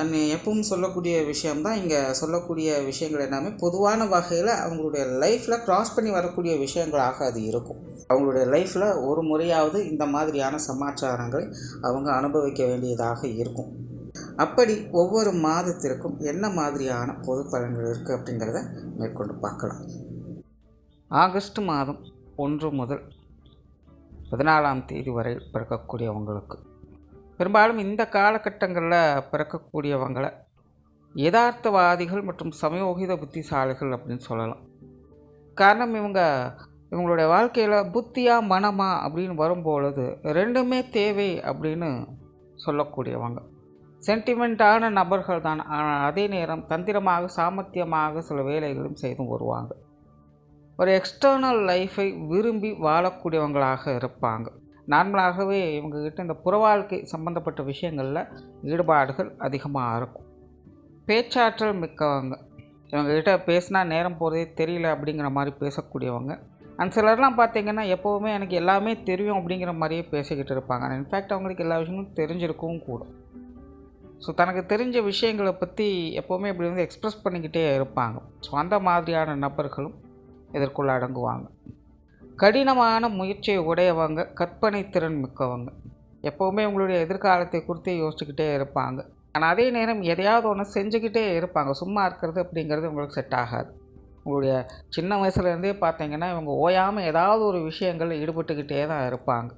And எப்பவும் சொல்லக்கூடிய விஷயம்தான். இங்கே சொல்லக்கூடிய விஷயங்கள் எல்லாமே பொதுவான வகையில் அவங்களுடைய லைஃப்பில் க்ராஸ் பண்ணி வரக்கூடிய விஷயங்களாக அது இருக்கும். அவங்களுடைய லைஃப்பில் ஒரு முறையாவது இந்த மாதிரியான சமாச்சாரங்களை அவங்க அனுபவிக்க வேண்டியதாக இருக்கும். அப்படி ஒவ்வொரு மாதத்திற்கும் என்ன மாதிரியான பொது பலன்கள் இருக்குது அப்படிங்கிறத மேற்கொண்டு பார்க்கலாம். ஆகஸ்ட் மாதம் ஒன்று முதல் பதினாலாம் தேதி வரை பிறக்கக்கூடியவங்களுக்கு பெரும்பாலும் இந்த காலகட்டங்களில் பிறக்கக்கூடியவங்களை யதார்த்தவாதிகள் மற்றும் சமயோகித புத்திசாலிகள் அப்படின்னு சொல்லலாம். காரணம் இவங்க இவங்களுடைய வாழ்க்கையில் புத்தியா மனமா அப்படின்னு வரும்பொழுது ரெண்டுமே தேவை அப்படின்னு சொல்லக்கூடியவங்க. சென்டிமெண்ட்டான நபர்கள் தான். ஆனால் அதே நேரம் தந்திரமாக சாமர்த்தியமாக சில வேலைகளும் செய்தும் வருவாங்க. ஒரு எக்ஸ்டர்னல் லைஃப்பை விரும்பி வாழக்கூடியவங்களாக இருப்பாங்க. நார்மலாகவே இவங்ககிட்ட இந்த புற வாழ்க்கை சம்மந்தப்பட்ட விஷயங்களில் ஈடுபாடுகள் அதிகமாக இருக்கும். பேச்சாற்றல் மிக்கவங்க. இவங்ககிட்ட பேசினா நேரம் போகிறதே தெரியல அப்படிங்கிற மாதிரி பேசக்கூடியவங்க. அண்ட் சிலர்லாம் பார்த்தீங்கன்னா எப்போவுமே எனக்கு எல்லாமே தெரியும் அப்படிங்கிற மாதிரியே பேசிக்கிட்டு இருப்பாங்க. இன்ஃபேக்ட் அவங்களுக்கு எல்லா விஷயங்களும் தெரிஞ்சிருக்கவும் கூடும். ஸோ தனக்கு தெரிஞ்ச விஷயங்களை பற்றி எப்போவுமே இப்படி வந்து எக்ஸ்ப்ரெஸ் பண்ணிக்கிட்டே இருப்பாங்க. ஸோ அந்த மாதிரியான நபர்களும் இதற்குள்ள அடங்குவாங்க. கடினமான முயற்சியை உடையவங்க கற்பனை திறன் மிக்கவங்க. எப்போவுமே உங்களுடைய எதிர்காலத்தை குறித்து யோசிச்சுக்கிட்டே இருப்பாங்க. ஆனால் அதே நேரம் எதையாவது ஒன்று செஞ்சுக்கிட்டே இருப்பாங்க. சும்மா இருக்கிறது அப்படிங்கிறது உங்களுக்கு செட் ஆகாது. உங்களுடைய சின்ன வயசுலேருந்தே பார்த்தீங்கன்னா இவங்க ஓயாமல் ஏதாவது ஒரு விஷயங்களில் ஈடுபட்டுக்கிட்டே தான் இருப்பாங்க.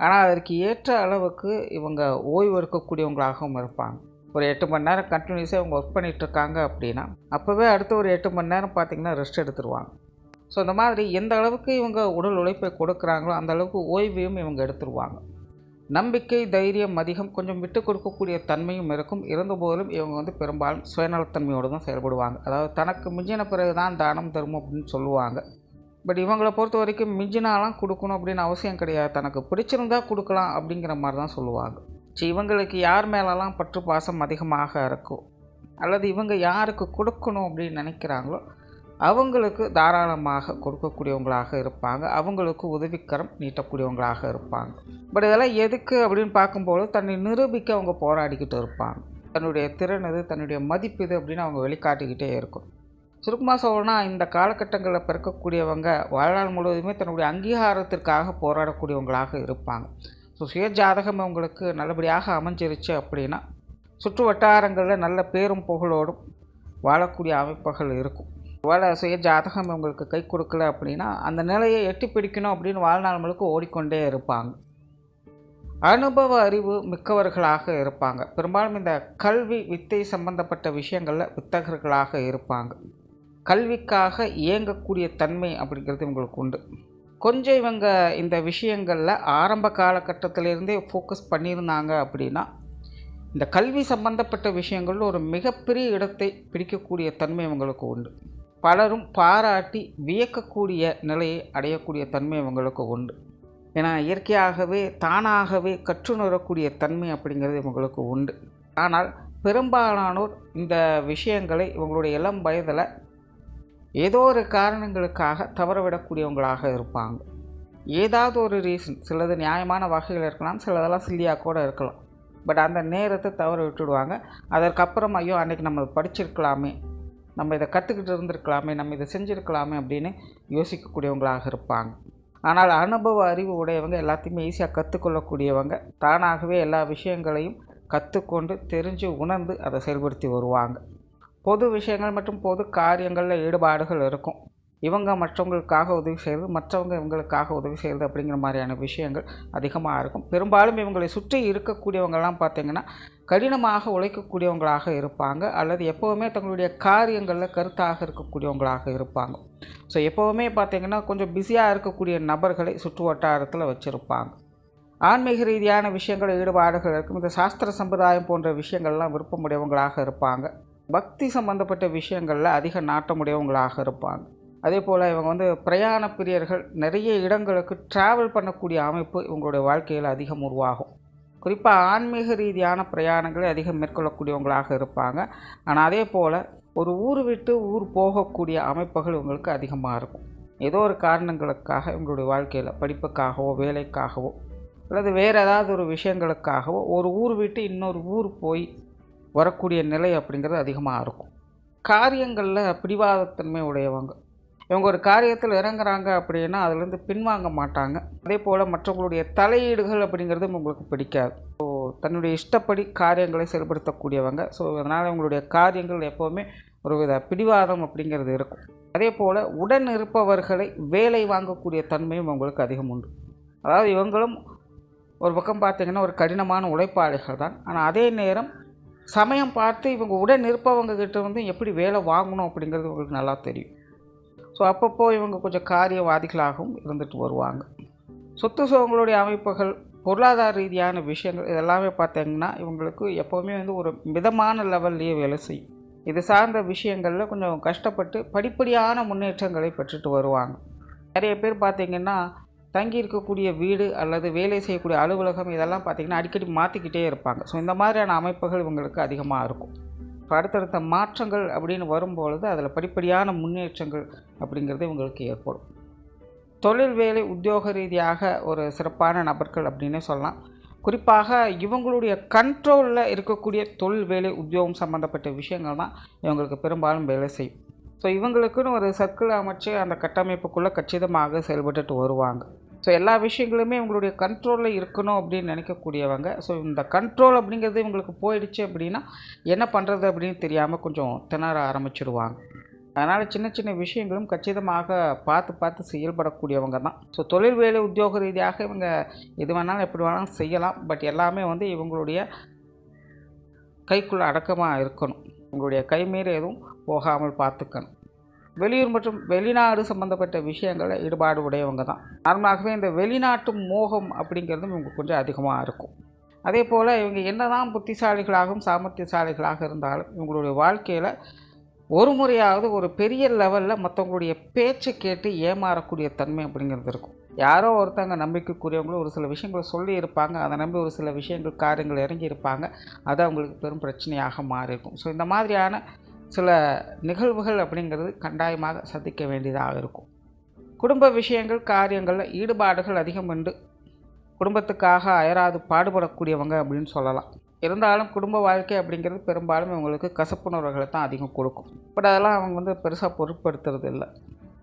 ஆனால் அதற்கு ஏற்ற அளவுக்கு இவங்க ஓய்வு எடுக்கக்கூடியவங்களாகவும் இருப்பாங்க. ஒரு எட்டு மணி நேரம் கண்டினியூஸாக இவங்க ஒர்க் பண்ணிகிட்ருக்காங்க அப்படின்னா அப்போவே அடுத்த ஒரு எட்டு மணி நேரம் பார்த்திங்கன்னா ரெஸ்ட் எடுத்துருவாங்க. ஸோ இந்த மாதிரி எந்த அளவுக்கு இவங்க உடல் உழைப்பை கொடுக்குறாங்களோ அந்த அளவுக்கு ஓய்வையும் இவங்க எடுத்துருவாங்க. நம்பிக்கை தைரியம் அதிகம் கொஞ்சம் விட்டு கொடுக்கக்கூடிய தன்மையும் இருக்கும். இருந்தபோதிலும் இவங்க வந்து பெரும்பாலும் சுயநலத்தன்மையோடு தான் செயல்படுவாங்க. அதாவது தனக்கு மிஞ்சின பிறகு தான் தானம் தரும் அப்படின்னு சொல்லுவாங்க. பட் இவங்களை பொறுத்த வரைக்கும் மிஞ்சினாலாம் கொடுக்கணும் அப்படின்னு அவசியம் கிடையாது. தனக்கு பிடிச்சிருந்தா கொடுக்கலாம் அப்படிங்கிற மாதிரி தான் சொல்லுவாங்க. சரி இவங்களுக்கு யார் மேலெல்லாம் பற்று பாசம் அதிகமாக இருக்கும் அல்லது இவங்க யாருக்கு கொடுக்கணும் அப்படின்னு நினைக்கிறாங்களோ அவங்களுக்கு தாராளமாக கொடுக்கக்கூடியவங்களாக இருப்பாங்க. அவங்களுக்கு உதவிக்கரம் நீட்டக்கூடியவங்களாக இருப்பாங்க. பட் இதெல்லாம் எதுக்கு அப்படின்னு பார்க்கும்போது தன்னை நிரூபிக்க அவங்க போராடிக்கிட்டு இருப்பாங்க. தன்னுடைய திறன் இது தன்னுடைய மதிப்பு இது அப்படின்னு அவங்க வெளிக்காட்டிக்கிட்டே இருக்கும். சுருக்கமாக சொல்லணும்னா இந்த காலகட்டங்களில் பிறக்கக்கூடியவங்க வாழ்நாள் முழுவதுமே தன்னுடைய அங்கீகாரத்திற்காக போராடக்கூடியவங்களாக இருப்பாங்க. ஸோ சுய ஜாதகம் அவங்களுக்கு நல்லபடியாக அமைஞ்சிருச்சு அப்படின்னா சுற்று வட்டாரங்களில் நல்ல பேரும் புகழோடும் வாழக்கூடிய அமைப்புகள் இருக்கும். ஒருவேளை சுய ஜாதகம் இவங்களுக்கு கை கொடுக்கல அப்படின்னா அந்த நிலையை எட்டி பிடிக்கணும் அப்படின்னு வாழ்நாள் முழுக்க ஓடிக்கொண்டே இருப்பாங்க. அனுபவ அறிவு மிக்கவர்களாக இருப்பாங்க. பெரும்பாலும் இந்த கல்வி வித்தை சம்பந்தப்பட்ட விஷயங்களில் வித்தகர்களாக இருப்பாங்க. கல்விக்காக இயங்கக்கூடிய தன்மை அப்படிங்கிறது இவங்களுக்கு உண்டு. கொஞ்சம் இவங்க இந்த விஷயங்களில் ஆரம்ப காலகட்டத்திலேருந்தே ஃபோக்கஸ் பண்ணியிருந்தாங்க அப்படின்னா இந்த கல்வி சம்பந்தப்பட்ட விஷயங்களில் ஒரு மிகப்பெரிய இடத்தை பிடிக்கக்கூடிய தன்மை இவங்களுக்கு உண்டு. பலரும் பாராட்டி வியக்கக்கூடிய நிலையை அடையக்கூடிய தன்மை இவங்களுக்கு உண்டு. ஏன்னா இயற்கையாகவே தானாகவே கற்றுணரக்கூடிய தன்மை அப்படிங்கிறது இவங்களுக்கு உண்டு. ஆனால் பெரும்பாலானோர் இந்த விஷயங்களை இவங்களுடைய இளம் வயதில் ஏதோ ஒரு காரணங்களுக்காக தவறவிடக்கூடியவங்களாக இருப்பாங்க. ஏதாவது ஒரு ரீசன் சிலது நியாயமான வகைகள் இருக்கலாம் சிலதெல்லாம் சில்லியாக கூட இருக்கலாம். பட் அந்த நேரத்தை தவற விட்டுடுவாங்க அதற்கப்புறம் ஐயோ அன்றைக்கி நம்ம படிச்சிருக்கலாமே நம்ம இதை கற்றுக்கிட்டு இருந்திருக்கலாமே நம்ம இதை செஞ்சுருக்கலாமே அப்படின்னு யோசிக்கக்கூடியவங்களாக இருப்பாங்க. ஆனால் அனுபவ அறிவு உடையவங்க எல்லாத்தையுமே ஈஸியாக கற்றுக்கொள்ளக்கூடியவங்க தானாகவே எல்லா விஷயங்களையும் கற்றுக்கொண்டு தெரிஞ்சு உணர்ந்து அதை செயல்படுத்தி வருவாங்க. பொது விஷயங்கள் மற்றும் பொது காரியங்களில் ஈடுபாடுகள் இருக்கும். இவங்க மற்றவங்களுக்காக உதவி செய்கிறது மற்றவங்க இவங்களுக்காக உதவி செய்கிறது அப்படிங்கிற மாதிரியான விஷயங்கள் அதிகமாக இருக்கும். பெரும்பாலும் இவங்களை சுற்றி இருக்கக்கூடியவங்கெல்லாம் பார்த்திங்கன்னா கடினமாக உழைக்கக்கூடியவங்களாக இருப்பாங்க அல்லது எப்போவுமே தங்களுடைய காரியங்களில் கருத்தாக இருக்கக்கூடியவங்களாக இருப்பாங்க. ஸோ எப்போவுமே பார்த்திங்கன்னா கொஞ்சம் பிஸியாக இருக்கக்கூடிய நபர்களை சுற்று வட்டாரத்தில் வச்சுருப்பாங்க. ஆன்மீக ரீதியான விஷயங்கள் ஈடுபாடுகள் இருக்கும். இந்த சாஸ்திர சம்பிரதாயம் போன்ற விஷயங்கள்லாம் விருப்பமுடையவங்களாக இருப்பாங்க. பக்தி சம்பந்தப்பட்ட விஷயங்களில் அதிக நாட்டமுடையவங்களாக இருப்பாங்க. அதே போல் இவங்க வந்து பிரயாண பிரியர்கள். நிறைய இடங்களுக்கு ட்ராவல் பண்ணக்கூடிய அமைப்பு இவங்களுடைய வாழ்க்கையில் அதிகம் உருவாகும். குறிப்பாக ஆன்மீக ரீதியான பிரயாணங்களை அதிகம் மேற்கொள்ளக்கூடியவங்களாக இருப்பாங்க. ஆனால் அதே போல் ஒரு ஊர் விட்டு ஊர் போகக்கூடிய அமைப்புகள் இவங்களுக்கு அதிகமாக இருக்கும். ஏதோ ஒரு காரணங்களுக்காக இவங்களுடைய வாழ்க்கையில் படிப்புக்காகவோ வேலைக்காகவோ அல்லது வேறு ஏதாவது ஒரு விஷயங்களுக்காகவோ ஒரு ஊர் விட்டு இன்னொரு ஊர் போய் வரக்கூடிய நிலை அப்படிங்கிறது அதிகமாக இருக்கும். காரியங்களில் பிடிவாதத்தன்மை உடையவங்க. இவங்க ஒரு காரியத்தில் இறங்குறாங்க அப்படின்னா அதுலேருந்து பின்வாங்க மாட்டாங்க. அதே போல் மற்றவங்களுடைய தலையீடுகள் அப்படிங்கிறது உங்களுக்கு பிடிக்காது. ஸோ தன்னுடைய இஷ்டப்படி காரியங்களை செயல்படுத்தக்கூடியவங்க. ஸோ அதனால் இவங்களுடைய காரியங்கள் எப்போவுமே ஒரு வித பிடிவாதம் அப்படிங்கிறது இருக்கும். அதே போல் உடன் இருப்பவர்களை வேலை வாங்கக்கூடிய தன்மையும் உங்களுக்கு அதிகம் உண்டு. அதாவது இவங்களும் ஒரு பக்கம் பார்த்திங்கன்னா ஒரு கடினமான உழைப்பாளிகள் தான். ஆனால் அதே நேரம் சமயம் பார்த்து இவங்க உடன் இருப்பவங்க கிட்ட வந்து எப்படி வேலை வாங்கணும் அப்படிங்கிறது உங்களுக்கு நல்லா தெரியும். ஸோ அப்பப்போ இவங்க கொஞ்சம் காரியவாதிகளாகவும் இருந்துட்டு வருவாங்க. சொத்து சுகங்களுடைய அமைப்புகள் பொருளாதார ரீதியான விஷயங்கள் இதெல்லாமே பார்த்தீங்கன்னா இவங்களுக்கு எப்போவுமே வந்து ஒரு மிதமான லெவல்லையே வேலை செய்யும். இது சார்ந்த விஷயங்களில் கொஞ்சம் கஷ்டப்பட்டு படிப்படியான முன்னேற்றங்களை பெற்றுட்டு வருவாங்க. நிறைய பேர் பார்த்திங்கன்னா தங்கி இருக்கக்கூடிய வீடு அல்லது வேலை செய்யக்கூடிய அலுவலகம் இதெல்லாம் பார்த்திங்கன்னா அடிக்கடி மாற்றிக்கிட்டே இருப்பாங்க. ஸோ இந்த மாதிரியான அமைப்புகள் இவங்களுக்கு அதிகமாக இருக்கும். இப்போ அடுத்தடுத்த மாற்றங்கள் அப்படின்னு வரும்பொழுது அதில் படிப்படியான முன்னேற்றங்கள் அப்படிங்கிறது இவங்களுக்கு ஏற்படும். தொழில் வேலை உத்தியோக ரீதியாக ஒரு சிறப்பான நபர்கள் அப்படின்னே சொல்லலாம். குறிப்பாக இவங்களுடைய கண்ட்ரோலில் இருக்கக்கூடிய தொழில் வேலை உத்தியோகம் சம்மந்தப்பட்ட விஷயங்கள் தான் இவங்களுக்கு பெரும்பாலும் வேலை செய்யும். ஸோ இவங்களுக்குன்னு ஒரு சர்க்கிள் அமைச்சு அந்த கட்டமைப்புக்குள்ளே கச்சிதமாக செயல்பட்டுட்டு வருவாங்க. ஸோ எல்லா விஷயங்களுமே இவங்களுடைய கண்ட்ரோலில் இருக்கணும் அப்படின்னு நினைக்கக்கூடியவங்க. ஸோ இந்த கண்ட்ரோல் அப்படிங்கிறது இவங்களுக்கு போயிடுச்சு அப்படின்னா என்ன பண்ணுறது அப்படின்னு தெரியாமல் கொஞ்சம் திணற ஆரம்பிச்சிடுவாங்க அதனால் சின்ன சின்ன விஷயங்களும் கச்சிதமாக பார்த்து பார்த்து செயல்படக்கூடியவங்க தான். ஸோ தொழில் வேலை உத்தியோக ரீதியாக இவங்க எது வேணாலும் எப்படி வேணாலும் செய்யலாம். பட் எல்லாமே வந்து இவங்களுடைய கைக்குள்ளே அடக்கமாக இருக்கணும். உங்களுடைய கைமீறி எதுவும் போகாமல் பார்த்துக்கணும். வெளியூர் மற்றும் வெளிநாடு சம்மந்தப்பட்ட விஷயங்களில் ஈடுபாடு உடையவங்க தான். நார்மலாகவே இந்த வெளிநாட்டு மோகம் அப்படிங்கிறதும் இவங்க கொஞ்சம் அதிகமாக இருக்கும். அதே போல் இவங்க என்னதான் புத்திசாலிகளாகவும் சாமர்த்தியசாலிகளாக இருந்தாலும் இவங்களுடைய வாழ்க்கையில் ஒரு முறையாவது ஒரு பெரிய லெவலில் மற்றவங்களுடைய பேச்சை கேட்டு ஏமாறக்கூடிய தன்மை அப்படிங்கிறது இருக்கும். யாரோ ஒருத்தங்க நம்பிக்கைக்குரியவங்களும் ஒரு சில விஷயங்களை சொல்லியிருப்பாங்க அதை நம்பி ஒரு சில விஷயங்கள் காரியங்கள் இறங்கி இருப்பாங்க. அது அவங்களுக்கு பெரும் பிரச்சனையாக மாறி இருக்கும் ஸோ இந்த மாதிரியான சில நிகழ்வுகள் அப்படிங்கிறது கண்டாயமாக சந்திக்க வேண்டியதாக இருக்கும். குடும்ப விஷயங்கள் காரியங்களில் ஈடுபாடுகள் அதிகம் உண்டு. குடும்பத்துக்காக அயராது பாடுபடக்கூடியவங்க அப்படின்னு சொல்லலாம். இருந்தாலும் குடும்ப வாழ்க்கை அப்படிங்கிறது பெரும்பாலும் இவங்களுக்கு கசப்புணர்வுகளை தான் அதிகம் கொடுக்கும். பட் அதெல்லாம் அவங்க வந்து பெருசாக பொருட்படுத்துறது இல்லை.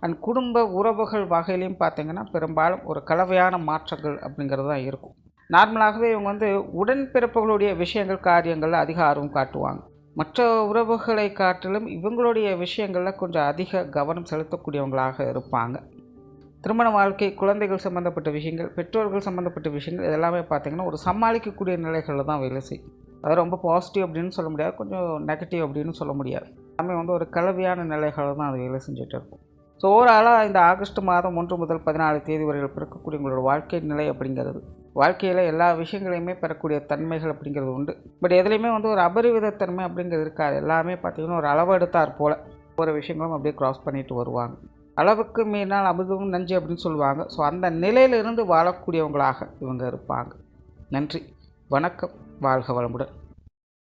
அண்ட் குடும்ப உறவுகள் வகையிலையும் பார்த்திங்கன்னா பெரும்பாலும் ஒரு கலவையான மாற்றங்கள் அப்படிங்கிறது தான் இருக்கும். நார்மலாகவே இவங்க வந்து உடன்பிறப்புகளுடைய விஷயங்கள் காரியங்களில் அதிக ஆர்வம் காட்டுவாங்க. மற்ற உறவுகளை காட்டிலும் இவங்களுடைய விஷயங்களில் கொஞ்சம் அதிக கவனம் செலுத்தக்கூடியவங்களாக இருப்பாங்க. திருமண வாழ்க்கை குழந்தைகள் சம்மந்தப்பட்ட விஷயங்கள் பெற்றோர்கள் சம்மந்தப்பட்ட விஷயங்கள் இதெல்லாமே பார்த்திங்கன்னா ஒரு சமாளிக்கக்கூடிய நிலைகளில் தான் வேலை செய்யும். அது ரொம்ப பாசிட்டிவ் அப்படின்னு சொல்ல முடியாது கொஞ்சம் நெகட்டிவ் அப்படின்னு சொல்ல முடியாது. எல்லாமே வந்து ஒரு கலவையான நிலைகளில் தான் அது வேலை செஞ்சுட்டு இருக்கும். ஸோ ஓவராலாக இந்த ஆகஸ்ட் மாதம் ஒன்று முதல் பதினாலு தேதி வரையில் பிறக்கக்கூடிய உங்களோட வாழ்க்கை நிலை அப்படிங்கிறது வாழ்க்கையில் எல்லா விஷயங்களையுமே பெறக்கூடிய தன்மைகள் அப்படிங்கிறது உண்டு. பட் எதுலேயுமே வந்து ஒரு அபரிவித தன்மை அப்படிங்கிறது இருக்காது. எல்லாமே பார்த்திங்கன்னா ஒரு அளவு எடுத்தார் போல். ஒவ்வொரு விஷயங்களும் அப்படியே க்ராஸ் பண்ணிட்டு வருவாங்க. அளவுக்கு மீறினால் அமிர்தமும் நஞ்சு அப்படின்னு சொல்லுவாங்க. ஸோ அந்த நிலையிலிருந்து வாழக்கூடியவங்களாக இவங்க இருப்பாங்க. நன்றி. வணக்கம். வாழ்க வளமுடன்.